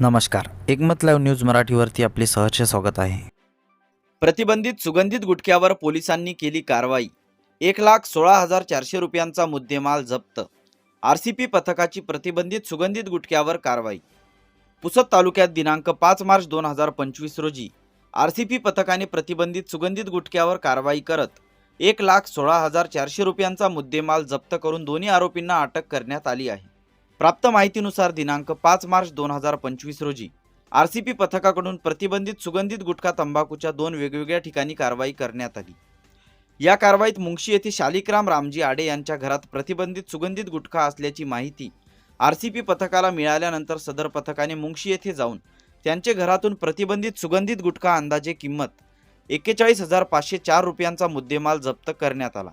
नमस्कार. एकमत live news मराठीवरती आपले सहर्ष स्वागत आहे. प्रतिबंधित सुगंधित गुटख्यावर पोलिसांनी केली कारवाई. एक लाख सोळा हजार चारशे रुपयांचा मुद्देमाल जप्त. आर सी पी पथकाची प्रतिबंधित सुगंधित गुटख्यावर कारवाई. पुसद तालुक्यात दिनांक पाच मार्च दोन हजार पंचवीस रोजी आर सी पी पथकाने प्रतिबंधित सुगंधित गुटख्यावर कारवाई करत एक लाख सोळा हजार चारशे रुपयांचा मुद्देमाल जप्त करून दोन्ही आरोपींना अटक करण्यात आली आहे. प्राप्त माहितीनुसार दिनांक पाच मार्च दोन हजार पंचवीस रोजी आर सी पी पथकाकडून प्रतिबंधित सुगंधित गुटखा तंबाखूच्या दोन वेगवेगळ्या ठिकाणी कारवाई करण्यात आली. या कारवाईत मुंगशी येथे शालिकराम रामजी आडे यांच्या घरात प्रतिबंधित सुगंधित गुटखा असल्याची माहिती आर सी पी पथकाला मिळाल्यानंतर सदर पथकाने मुंगशी येथे जाऊन त्यांचे घरातून प्रतिबंधित सुगंधित गुटखा अंदाजे किंमत एक्केचाळीस हजार पाचशे चार रुपयांचा मुद्देमाल जप्त करण्यात आला.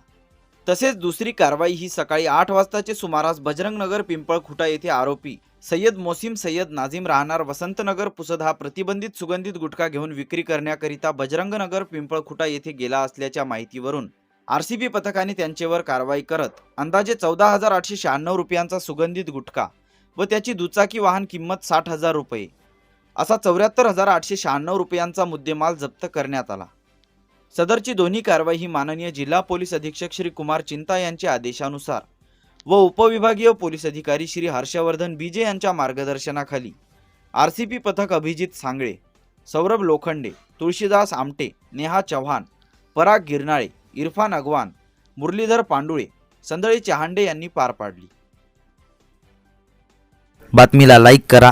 तसेच दुसरी कारवाई ही सकाळी आठ वाजताचे सुमारास बजरंगनगर पिंपळखुटा येथे आरोपी सय्यद मोसीम सय्यद नाझीम राहणार वसंतनगर पुसद हा प्रतिबंधित सुगंधित गुटखा घेऊन विक्री करण्याकरिता बजरंगनगर पिंपळखुटा येथे गेला असल्याच्या माहितीवरून आरसीबी पथकाने त्यांच्यावर कारवाई करत अंदाजे चौदा हजार आठशे शहाण्णव रुपयांचा सुगंधित गुटखा व त्याची दुचाकी वाहन किंमत साठ हजार रुपये असा चौऱ्याहत्तर हजार आठशे शहाण्णव रुपयांचा मुद्देमाल जप्त करण्यात आला. सदरची दोन्ही कारवाई ही माननीय जिल्हा पोलीस अधीक्षक श्री कुमार चिंता यांच्या आदेशानुसार व उपविभागीय पोलीस अधिकारी श्री हर्षवर्धन बीजे यांच्या मार्गदर्शनाखाली आर सी पी पथक अभिजित सांगळे सौरभ लोखंडे तुळशीदास आमटे नेहा चव्हाण पराग गिरनाळे इरफान अगवान मुरलीधर पांडुळे संदळी चहांडे यांनी पार पाडली. बातमीला लाईक करा.